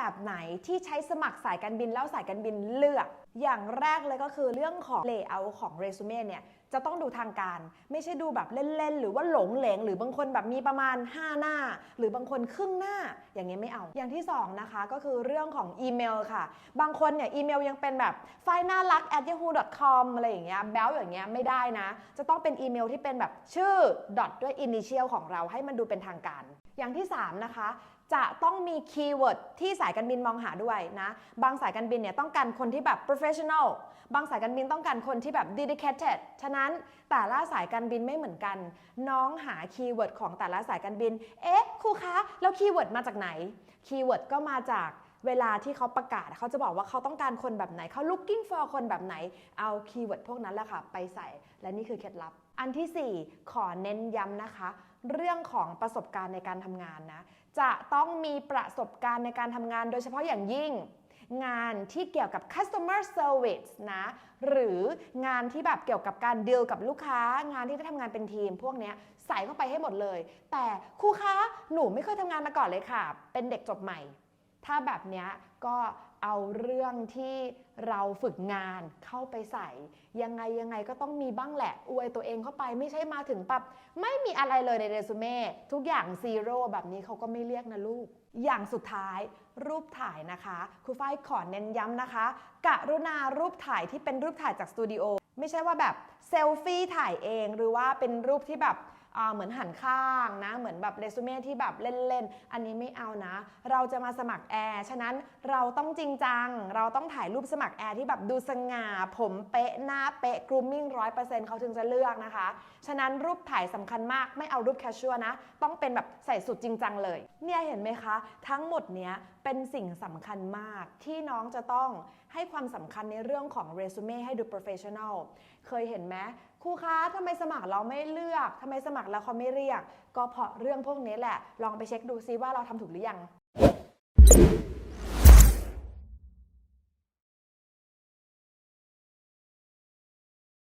แบบไหนที่ใช้สมัครสายการบินแล้วสายการบินเลือก อย่างแรกเลยก็คือเรื่องของ layout ของเรซูเม่เนี่ยจะต้องดูทางการ ไม่ใช่ดูแบบเล่น ๆ หรือว่าหลงเหลง หรือบางคนแบบมีประมาณ 5 หน้า หรือบางคนครึ่งหน้าอย่างเงี้ยไม่เอา อย่างที่ 2 นะคะ ก็คือเรื่องของอีเมลค่ะ บางคนเนี่ยอีเมลยังเป็นแบบไฟล์น่ารัก at yahoo com อะไรอย่างเงี้ยแบลอย่างเงี้ยไม่ได้นะ จะต้องเป็นอีเมลที่เป็นแบบชื่อ dot ด้วย initial ของเราให้มันดูเป็นทางการ อย่างที่ 3 นะคะ จะต้องมีคีย์เวิร์ดที่สายการบินมองหาด้วยนะ บางสายการบินเนี่ยต้องการคนที่แบบ professional บางสายการบินต้องการคนที่แบบ dedicated ฉะนั้นแต่ละสายการบินไม่เหมือนกัน น้องหาคีย์เวิร์ดของแต่ละสายการบิน เอ๊ะครูคะ แล้วคีย์เวิร์ดมาจากไหน คีย์เวิร์ดก็มาจาก เวลาที่เขาประกาศเขาจะบอกว่าเขาต้องการคนแบบไหนเขา looking for คนแบบไหน เอาคีย์เวิร์ดพวกนั้นแหละค่ะ ไปใส่ และนี่คือเคล็ดลับ อันที่ 4 ขอเน้นย้ำนะคะ เรื่องของประสบการณ์ในการทำงานนะ จะต้องมีประสบการณ์ในการทำงาน โดยเฉพาะอย่างยิ่งงานที่เกี่ยวกับ customer service นะ หรืองานที่แบบเกี่ยวกับการดีลกับลูกค้า งานที่ได้ทำงานเป็นทีม พวกนี้ใส่เข้าไปให้หมดเลย แต่ครูคะ หนูไม่เคยทำงานมาก่อนเลยค่ะ เป็นเด็กจบใหม่ ถ้าแบบนี้ก็เอาเรื่องที่เราฝึกงานเข้าไปใส่ ยังไงยังไงก็ต้องมีบ้างแหละ อวยตัวเองเข้าไปไม่ใช่มาถึงปับไม่มีอะไรเลยในเรซูเม่ทุกอย่างซีโร่แบบนี้เขาก็ไม่เรียกนะลูก อย่างสุดท้ายรูปถ่ายนะคะครูฝ้ายขอเน้นย้ำนะคะ กรุณารูปถ่ายที่เป็นรูปถ่ายจากสตูดิโอไม่ใช่ว่าแบบเซลฟี่ถ่ายเองหรือว่าเป็นรูปที่แบบ เหมือนหันข้างนะ เหมือนแบบเรซูเม่ที่แบบเล่นๆ อันนี้ไม่เอานะ เราจะมาสมัครแอร์ ฉะนั้นเราต้องจริงจัง เราต้องถ่ายรูปสมัครแอร์ที่แบบดูสง่า ผมเป๊ะ หน้าเป๊ะ กรูมมิ่งร้อยเปอร์เซ็นต์เขาถึงจะเลือกนะคะ ฉะนั้นรูปถ่ายสำคัญมาก ไม่เอารูปแคชชัวนะ ต้องเป็นแบบใส่สุดจริงจังเลย เนี่ยเห็นไหมคะ ทั้งหมดเนี้ยเป็นสิ่งสำคัญมากที่น้องจะต้องให้ความสำคัญในเรื่องของเรซูเม่ให้ดู professional เคยเห็นไหมครูคะทำไมสมัครเราไม่เลือกทำไมสมัมัครแล้วเขาไม่เรียก ก็เพราะเรื่องพวกนี้แหละ ลองไปเช็คดูซิว่าเราทำถูกหรือยัง